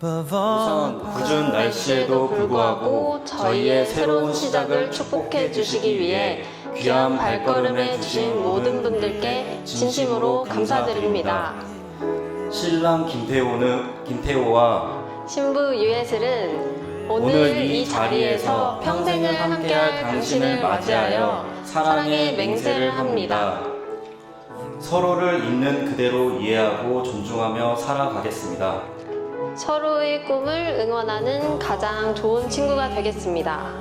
우선 궂은 날씨에도 불구하고 저희의 새로운 시작을 축복해 주시기 위해 귀한 발걸음해 주신 모든 분들께 진심으로 감사드립니다. 신랑 김태호는 김태호와 신부 유예슬은 오늘, 오늘 이 자리에서 평생을 함께할 당신을 맞이하여 사랑의 맹세를 합니다. 서로를 있는 그대로 이해하고 존중하며 살아가겠습니다. 서로의 꿈을 응원하는 가장 좋은 친구가 되겠습니다.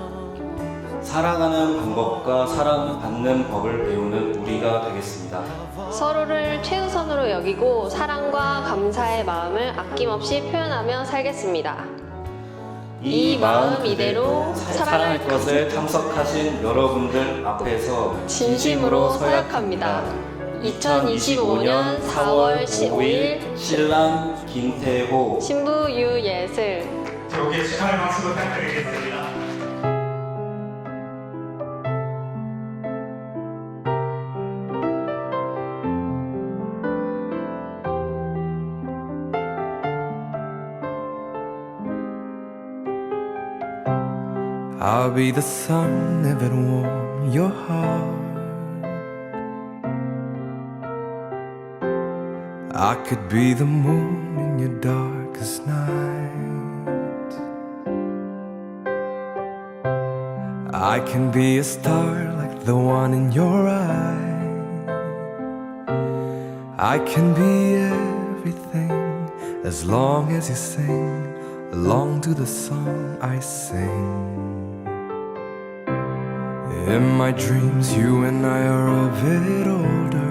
사랑하는 방법과 사랑받는 법을 배우는 우리가 되겠습니다. 서로를 최우선으로 여기고 사랑과 감사의 마음을 아낌없이 표현하며 살겠습니다. 이 마음 이대로 사랑할 것을 참석하신 여러분들 앞에서 진심으로 서약합니다. 2025년 4월 15일 신랑 김태호 신부 유예슬 여기에 축하의 박수 부탁드리겠습니다. I'll be the sun if it warm your heart. I could be the moon in your darkest night. I can be a star like the one in your eye. I can be everything as long as you sing along to the song I sing. In my dreams, you and I are a bit older.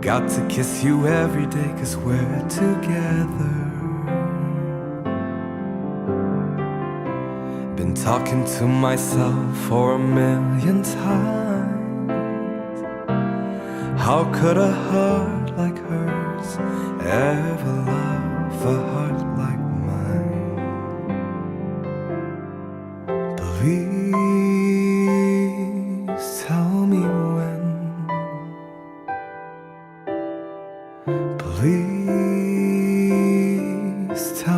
Got to kiss you every day, cause we're together. Been talking to myself for a million times. How could a heart like hers ever love a heart like mine? Please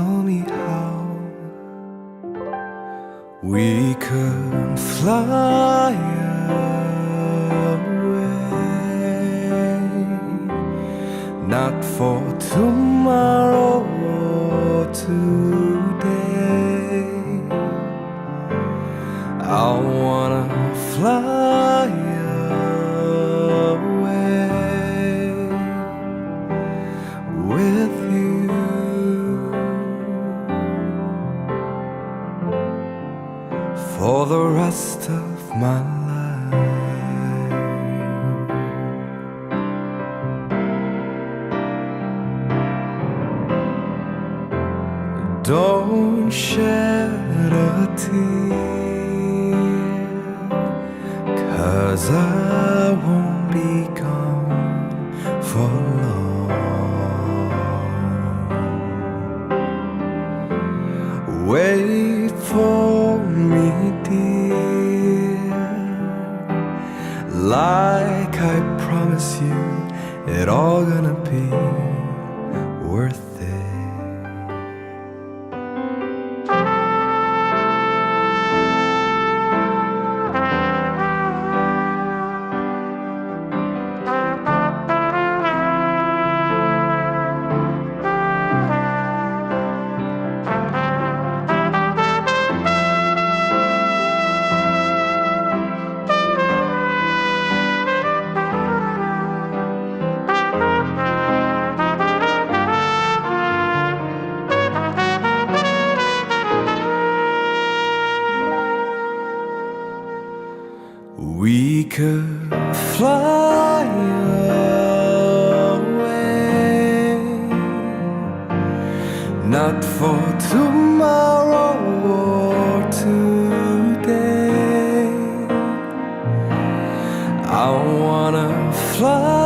tell me how we can fly away, not for tomorrow or today. Don't shed a tear, cause I won't be gone for long. Wait for me, dear, like I promise you, it all gonna be fly away, not for tomorrow or today. I wanna fly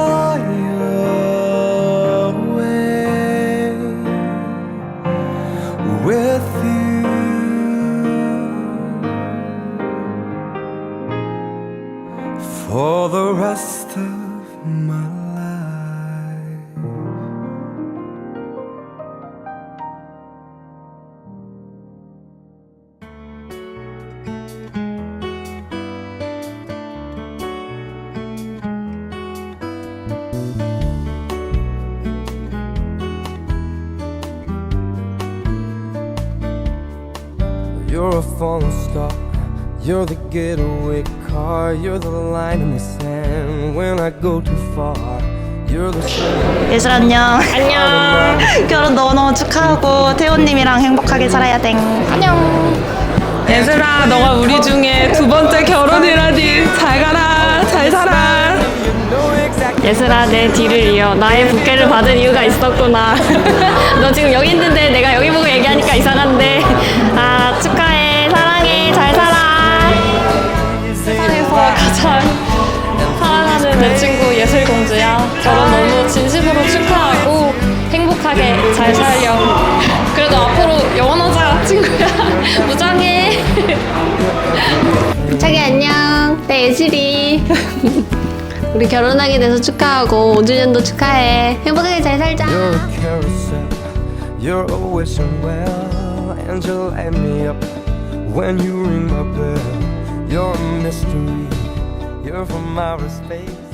for the rest of my life. You're a falling star You're the getaway car. You're the line in the sand when I go too far. You're the sun. 예슬 안녕. 안녕. 결혼 너무너무 축하하고 태호님이랑 행복하게 살아야 돼. 안녕. 예슬아, 너가 우리 중에 두 번째 결혼이라니. 잘 가라, 잘 살아. 예슬아, 내 뒤를 이어 나의 부케를 받은 이유가 있었구나. 너 지금 여기 있는데 내가 여기 보고 얘기하니까 이상한데. 아, 축하해. 사랑해. 잘 살아. 예슬이. 우리 결혼하게 돼서 축하하고 5주년도 축하해. 행복하게 잘 살자. You're a carousel. You're always well, and you light me up when you ring my bell. You're a mystery. You're from outer space.